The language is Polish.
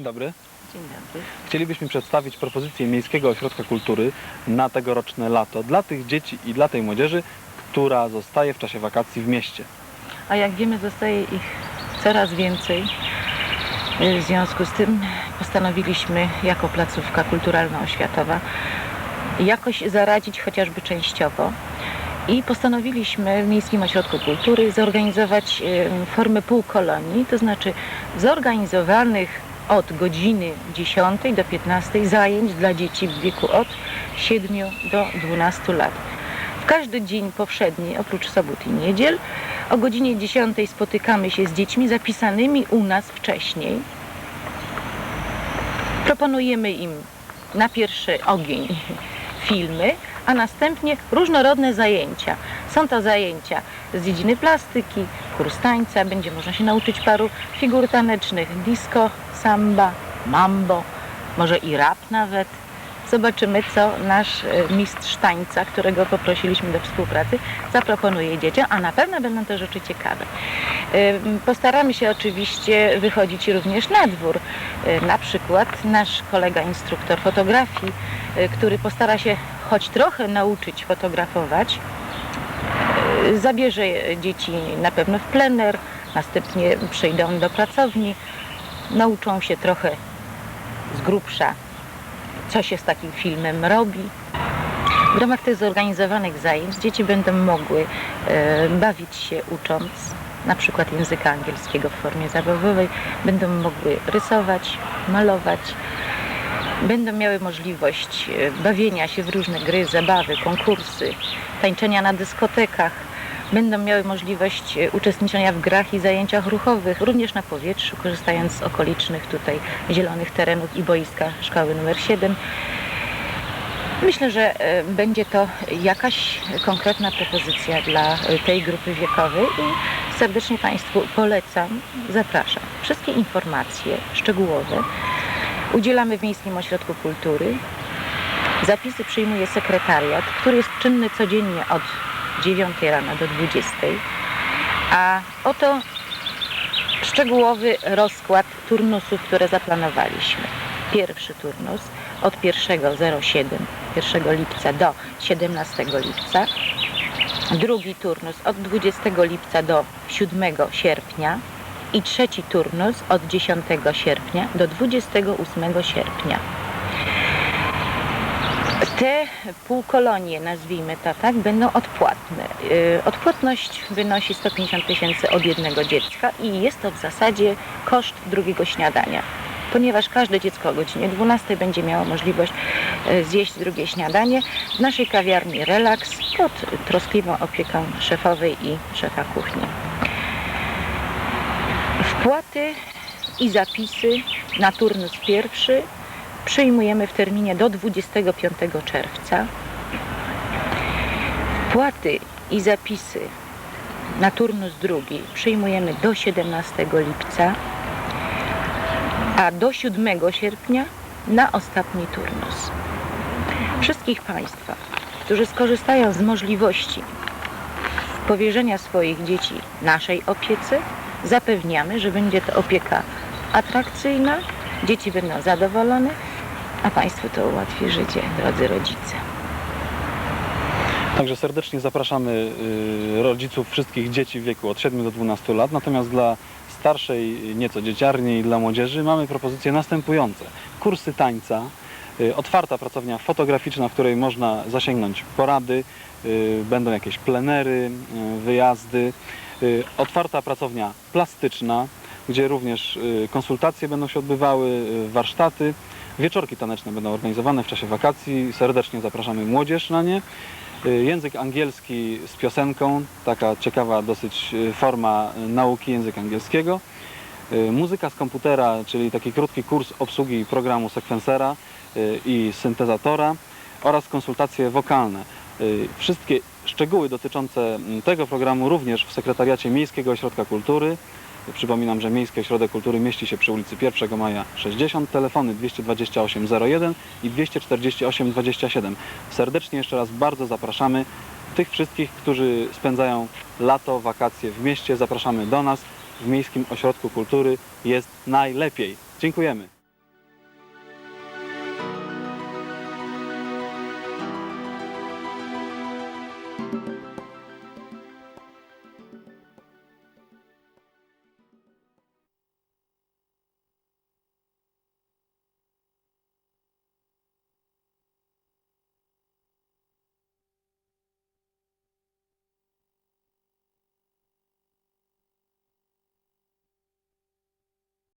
Dzień dobry. Dzień dobry. Chcielibyśmy przedstawić propozycję Miejskiego Ośrodka Kultury na tegoroczne lato dla tych dzieci i dla tej młodzieży, która zostaje w czasie wakacji w mieście. A jak wiemy, zostaje ich coraz więcej. W związku z tym postanowiliśmy jako placówka kulturalno-oświatowa jakoś zaradzić chociażby częściowo. I postanowiliśmy w Miejskim Ośrodku Kultury zorganizować formę półkolonii, to znaczy zorganizowanych od godziny 10 do 15 zajęć dla dzieci w wieku od 7 do 12 lat. W każdy dzień powszedni, oprócz sobot i niedziel, o godzinie 10 spotykamy się z dziećmi zapisanymi u nas wcześniej. Proponujemy im na pierwszy ogień filmy, a następnie różnorodne zajęcia. Są to zajęcia z dziedziny plastyki, kurs tańca, będzie można się nauczyć paru figur tanecznych, disco, samba, mambo, może i rap nawet. Zobaczymy, co nasz e, mistrz tańca, którego poprosiliśmy do współpracy, zaproponuje dzieciom, a na pewno będą to rzeczy ciekawe. Postaramy się oczywiście wychodzić również na dwór. Y, Na przykład nasz kolega instruktor fotografii, który postara się choć trochę nauczyć fotografować, y, zabierze dzieci na pewno w plener, następnie przyjdą do pracowni, nauczą się trochę z grubsza, co się z takim filmem robi. W ramach tych zorganizowanych zajęć dzieci będą mogły e, bawić się ucząc na przykład języka angielskiego w formie zabawowej, będą mogły rysować, malować, będą miały możliwość e, bawienia się w różne gry, zabawy, konkursy, tańczenia na dyskotekach, będą miały możliwość e, uczestniczenia w grach i zajęciach ruchowych, również na powietrzu, korzystając z okolicznych tutaj zielonych terenów i boiska szkoły numer 7. Myślę, że e, będzie to jakaś konkretna propozycja dla tej grupy wiekowej i serdecznie Państwu polecam, zapraszam. Wszystkie informacje szczegółowe udzielamy w Miejskim Ośrodku Kultury. Zapisy przyjmuje sekretariat, który jest czynny codziennie od 9 rano do 20. A oto szczegółowy rozkład turnusów, które zaplanowaliśmy. Pierwszy turnus od 1.07, 1 lipca do 17 lipca. Drugi turnus od 20 lipca do 7 sierpnia. I trzeci turnus od 10 sierpnia do 28 sierpnia. Te półkolonie, nazwijmy to tak, będą odpłatne. Yy, Odpłatność wynosi 150 tysięcy od jednego dziecka i jest to w zasadzie koszt drugiego śniadania. Ponieważ każde dziecko o godzinie 12 będzie miało możliwość yy, zjeść drugie śniadanie w naszej kawiarni Relax pod troskliwą opieką szefowej i szefa kuchni. Wpłaty i zapisy na turnus pierwszy przyjmujemy w terminie do 25 czerwca. Wpłaty i zapisy na turnus drugi przyjmujemy do 17 lipca, a do 7 sierpnia na ostatni turnus. Wszystkich Państwa, którzy skorzystają z możliwości powierzenia swoich dzieci naszej opiece, zapewniamy, że będzie to opieka atrakcyjna, dzieci będą zadowolone, a Państwu to ułatwi życie, drodzy rodzice. Także serdecznie zapraszamy y, rodziców wszystkich dzieci w wieku od 7 do 12 lat. Natomiast dla starszej nieco dzieciarni i dla młodzieży mamy propozycje następujące. Kursy tańca, y, otwarta pracownia fotograficzna, w której można zasięgnąć porady, y, będą jakieś plenery, y, wyjazdy, y, otwarta pracownia plastyczna, gdzie również y, konsultacje będą się odbywały, y, warsztaty, wieczorki taneczne będą organizowane w czasie wakacji. Serdecznie zapraszamy młodzież na nie. Y, Język angielski z piosenką, taka ciekawa dosyć y, forma y, nauki języka angielskiego. Y, Muzyka z komputera, czyli taki krótki kurs obsługi programu sekwensera y, i syntezatora oraz konsultacje wokalne. Y, Wszystkie szczegóły dotyczące mm, tego programu również w sekretariacie Miejskiego Ośrodka Kultury. Przypominam, że Miejski Ośrodek Kultury mieści się przy ulicy 1 Maja 60, telefony 228 01 i 248 27. Serdecznie jeszcze raz bardzo zapraszamy tych wszystkich, którzy spędzają lato, wakacje w mieście. Zapraszamy do nas. W Miejskim Ośrodku Kultury jest najlepiej. Dziękujemy. Zapraszam.